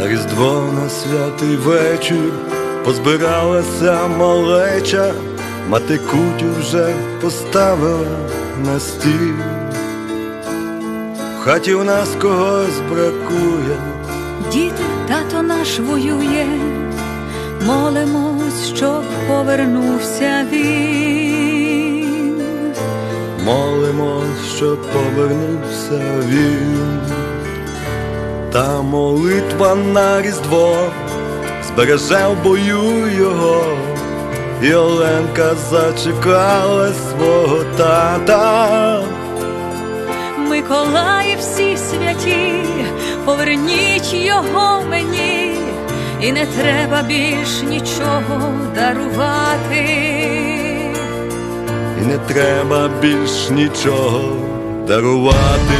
На різдво на святий вечір позбиралася малеча, мати кутю вже поставила на стіл. В хаті у нас когось бракує, Діти, тато наш воює, молимось, щоб повернувся він. молимось, щоб повернувся він. Та молитва на різдво збереже в бою його, і Оленка зачекала свого тата. Миколаї всі святі, поверніть його мені, і не треба більш нічого дарувати. І не треба більш нічого дарувати.